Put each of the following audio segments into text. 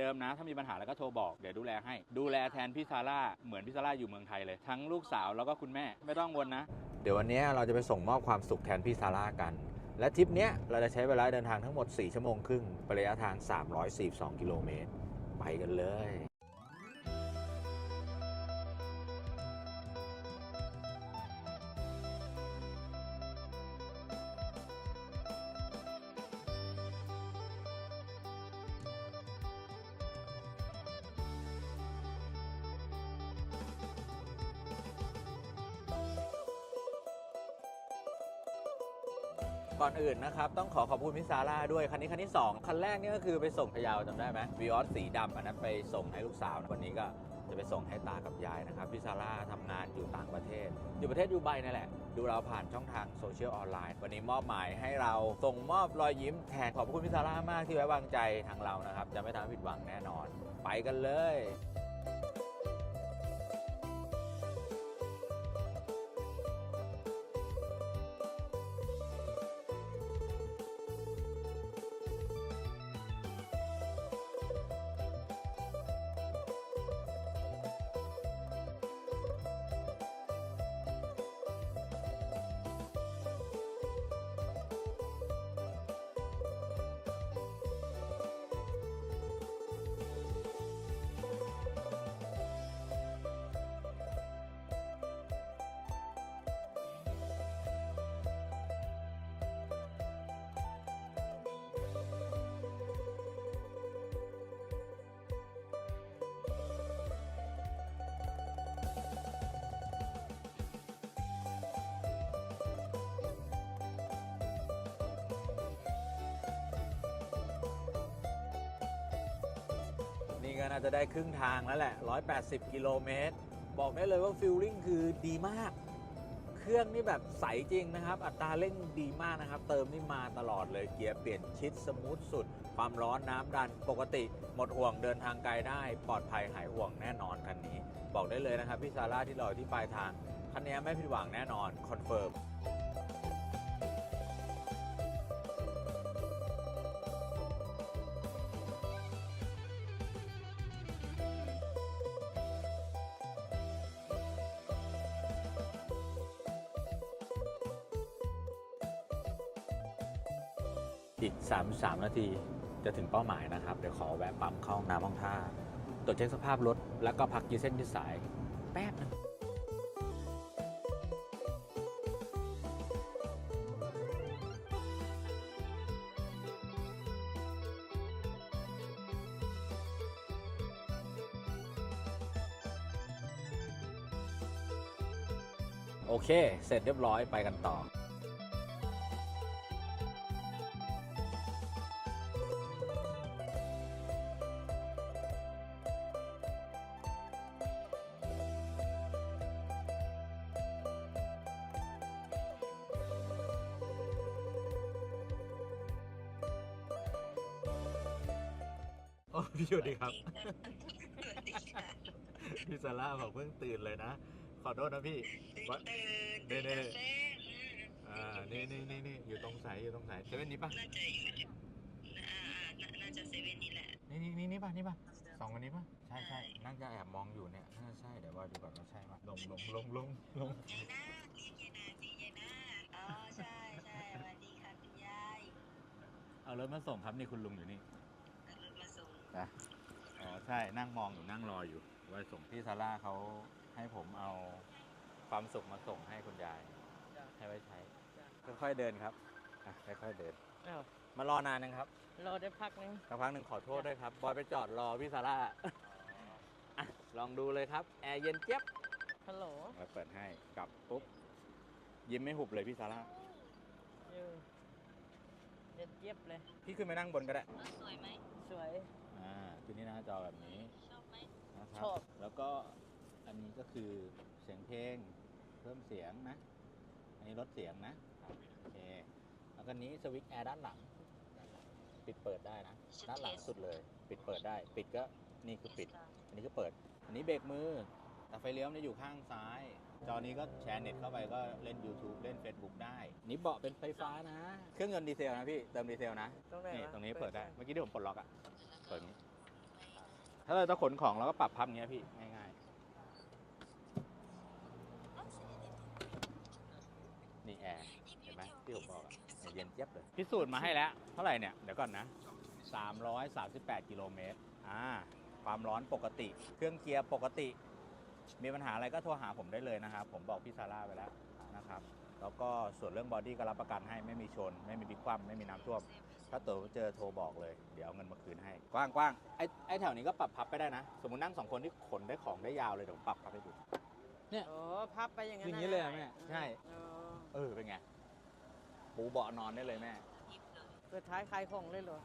เดิมนะ ถ้ามีปัญหาแล้วก็โทรบอกเดี๋ยวดูแลให้ ดูแลแทนพี่ซาร่าเหมือนพี่ซาร่าอยู่เมืองไทยเลย ทั้งลูกสาวแล้วก็คุณแม่ไม่ต้องวนนะ เดี๋ยววันนี้เราจะไปส่งมอบความสุขแทนพี่ซาร่ากัน และทริปเนี้ยเราจะใช้เวลาเดินทางทั้งหมด 4 ชั่วโมงครึ่งระยะทาง 342 กิโลเมตรไปกันเลย ก่อนอื่นนะครับ ต้องขอขอบคุณพี่ซาร่าด้วย คันนี้คันที่2คันแรกนี่ก็คือไปส่งพะเยาวจำได้ไหมวีออสสีดำอันนั้นไปส่งให้ลูกสาววันนี้ก็จะไปส่งให้ตากับยายนะครับพี่ซาร่าทำงานอยู่ต่างประเทศ อยู่ประเทศดูไบนั่นแหละ ดูเราผ่านช่องทางโซเชียลออนไลน์ วันนี้มอบหมายให้เราส่งมอบรอยยิ้มแทนขอบคุณพี่ซาร่ามากที่ไว้วางใจทางเรานะครับ จะไม่ทำให้ผิดหวังแน่นอน ไปกันเลย ก็น่าจะได้ครึ่งทางแล้วแหละ 180 กิโลเมตร บอกได้เลยว่าฟิลลิ่งคือดีมาก เครื่องนี่แบบใสจริงนะครับ อัตราเร่งดีมากนะครับ เติมนี่มาตลอดเลย เกียร์เปลี่ยนชิดสมูทสุด ความร้อนน้ำดันปกติ หมดห่วงเดินทางไกลได้ ปลอดภัยหายห่วงแน่นอนคันนี้ บอกได้เลยนะครับพี่ซาร่าที่รอยที่ปลายทาง คันนี้ไม่ผิดหวังแน่นอนคอนเฟิร์ม อีก 33 นาทีจะถึงเป้าหมายนะครับ เดี๋ยวขอแวะปั๊มเข้าห้องน้ำห้องท่า ตรวจเช็คสภาพรถ แล้วก็พักยืดเส้นยืดสาย แป๊บนึงโอเค เสร็จเรียบร้อยไปกันต่อ พี่สวัสดีครับพี่ซาร่าบอกเพิ่งตื่นเลยนะ ขอโทษนะพี่ว่าตื่นเน่ตื่นๆกาแฟอ่านี่นี่นี่นี่อยู่ตรงสายอยู่ตรงสายเซเว่นนี้ป่ะน่าจะอยู่ที่อ่าน่าน่าจะเซเว่นนี่แหละ นี่นี่นี่นี่ป่ะนี่ป่ะสองคนนี้ป่ะ ใช่ใช่นั่งจะแอบมองอยู่เนี่ยน่าใช่เดี๋ยวว่าดูก่อนว่าใช่ป่ะลงลงลงลงลงยายนาเรียกยายนาสิยายนาอ๋อใช่ใช่สวัสดีค่ะคุณยาย เอารถมาส่งครับนี่คุณลุงอยู่นี่เอารถ มาส่งอ๋อใช่นั่งมองอยู่นั่งรออยู่ว่าส่งพี่ซาร่าเขาให้ผมเอาความสุขมาส่งให้คุณยายให้ไว้ใช้ ค่อยๆเดินครับอะค่อยๆเดิน อ้าวมารอนานนะครับรอได้พักนึง สักพักหนึ่งขอโทษด้วยครับบอยไปจอดรอพี่ซาร่าอะลองดูเลยครับแอร์เย็นเจี๊ยบฮัลโหลมาเปิดให้กลับปุ๊บยิ้มไม่หุบเลยพี่ซาร่าอยู่เย็นเจี๊ยบเลย พี่ขึ้นไปนั่งบนก็ได้เออสวยไหมสวย อ่าคือนี่หน้าจอแบบนี้ชอบไหม นะครับ ชอบ แล้วก็อันนี้ก็คือเสียงเพลงเพิ่มเสียงนะ อันนี้ลดเสียงนะโอเคแล้วก็นี้สวิตช์แอร์ด้านหลัง ปิดเปิดได้นะ ด้านหลังสุดเลย ปิดเปิดได้ ปิดก็นี่คือปิด อันนี้ก็เปิด อันนี้เบรกมือ แต่ไฟเลี้ยวเนี่ยอยู่ข้างซ้าย จอนี้ก็แชร์เน็ตเข้าไปก็เล่น YouTube เล่น Facebook ได้ นี่เบาะเป็นไฟฟ้านะ เครื่องยนต์ดีเซลนะพี่ เติมดีเซลนะ ตรงไหนนี่วะตรงนี้เปิดได้ เมื่อกี้ที่ผมปลดล็อกอะ เปิดนี้ถ้าเราจะขนของเราก็ปรับพับอย่างเงี้ยพี่ง่ายๆ นี่แอร์เห็นไหมที่ผมบอกอะเนี่ยเย็นเจี๊ยบเลยพิสูจน์มาให้แล้ว เท่าไหร่เนี่ย เดี๋ยวก่อนนะ 338 กิโลเมตรอ่าความร้อนปกติ เครื่องเกียร์ปกติ มีปัญหาอะไรก็โทรหาผมได้เลยนะครับ ผมบอกพี่ซาร่าไปแล้วนะครับ แล้วก็ส่วนเรื่องบอดี้ก็รับประกันให้ไม่มีชน ไม่มีบิ๊กคว่ำไม่มีน้ำท่วม ถ้าตัวเจอโทรบอกเลย เดี๋ยวเอาเงินมาคืนให้ กว้างกว้างไอ้ไอ้แถวนี้ก็ปรับพับไปได้นะ สมมตินั่งสองคนที่ขนได้ของได้ยาวเลยเดี๋ยวผมปรับพับให้ดู โอ้พับไปอย่างนั้นอย่างนี้เลยอะแม่ ใช่ เออเออเป็นไงปูเบาะนอนได้เลยแม่ เปิดท้ายขายของเลยเหรอ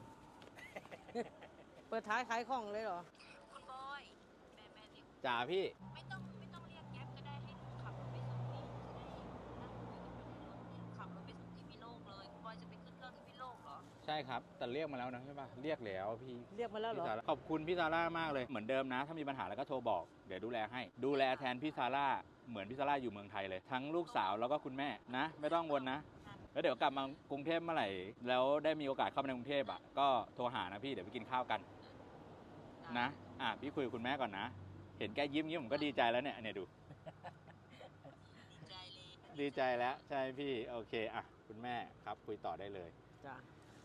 เปิดท้ายขายของเลยเหรอ คุณบอยแม่แม่เรียก จ่าพี่ ไม่ต้องไม่ต้องเรียกแก๊ปก็ได้ให้ลุงขับรถไปส่งนี่จะได้นั่งคุยกันไปในรถให้ลุงขับรถไปส่งที่พิโลกเลยคุณบอยจะไปขึ้นเครื่องที่พิโลกเหรอ ใช่ครับ แต่เรียกมาแล้วนะใช่ปะเรียกแล้วพี่เรียกมาแล้วเหรอ พี่ซาร่าขอบคุณพี่ซาร่ามากเลยเหมือนเดิมนะ ถ้ามีปัญหาแล้วก็โทรบอก เดี๋ยวดูแลให้ ดูแลแทนพี่ซาร่าเหมือนพี่ซาร่าอยู่เมืองไทยเลย ทั้งลูกสาวแล้วก็คุณแม่นะ ไม่ต้องวนนะ แล้วเดี๋ยวกลับมากรุงเทพเมื่อไหร่ แล้วได้มีโอกาสเข้ามาในกรุงเทพอะก็โทรหานะพี่เดี๋ยวไปกินข้าวกันนะ อะพี่คุยกับคุณแม่ก่อนนะ เห็นแกยิ้มยิ้มผมก็ดีใจแล้วเนี่ยเนี่ยดู ดีใจเลยดีใจแล้ว ใช่พี่ โอเค อะ คุณแม่ครับคุยต่อได้เลยจ้ะ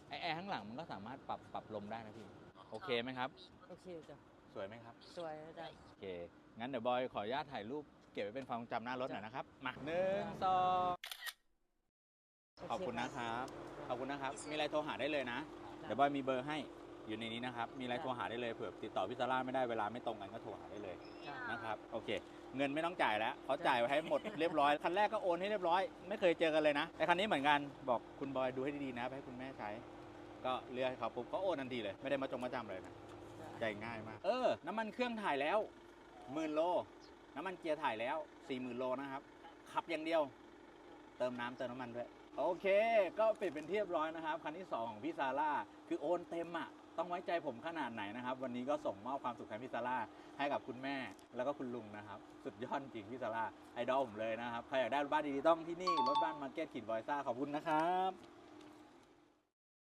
ไอแอร์ข้างหลังมันก็สามารถปรับปรับลมได้นะพี่ โอเคไหมครับ โอเคจ้ะสวยไหมครับ สวยนะจ้ะโอเค งั้นเดี๋ยวบอยขออนุญาตถ่ายรูปเก็บไว้เป็นความทรงจำหน้ารถหน่อยนะครับ มาหนึ่งสองขอบคุณนะครับ ขอบคุณนะครับ มีอะไรโทรหาได้เลยนะ เดี๋ยวบอยมีเบอร์ให้ อยู่ในนี้นะครับ มีอะไรโทรหาได้เลยเผื่อติดต่อพี่ซาร่าไม่ได้เวลาไม่ตรงกันก็โทรหาได้เลยจ้ะนะครับโอเค เงินไม่ต้องจ่ายแล้วเขาจ่ายไว้ให้หมดเรียบร้อยคันแรกก็โอนให้เรียบร้อยไม่เคยเจอกันเลยนะแต่คันนี้เหมือนกันบอกคุณบอยดูให้ดีๆนะไปให้คุณแม่ใช้ ก็เลือกให้เขาปุ๊บเขาโอนทันทีเลย ไม่ได้มาจงมาจำเลยนะใจง่ายมาก เออ น้ำมันเครื่องถ่ายแล้วหมื่นโล น้ำมันเกียร์ถ่ายแล้วสี่หมื่นโลนะครับขับอย่างเดียว เติมน้ำเติมน้ำมันด้วย โอเค ก็ปิดเป็นที่เรียบร้อยนะครับ คันที่ 2 ของพี่ซาร่า คือโอนเต็มอะ ต้องไว้ใจผมขนาดไหนนะครับ วันนี้ก็ส่งมอบความสุขให้พี่ซาร่า ให้กับคุณแม่ แล้วก็คุณลุงนะครับ สุดยอดจริงพี่ซาร่า ไอดอลผมเลยนะครับ ใครอยากได้รถบ้านดีๆต้องที่นี่ รถบ้านมาร์เก็ตขีนบอยซ่า ขอบคุณนะครับ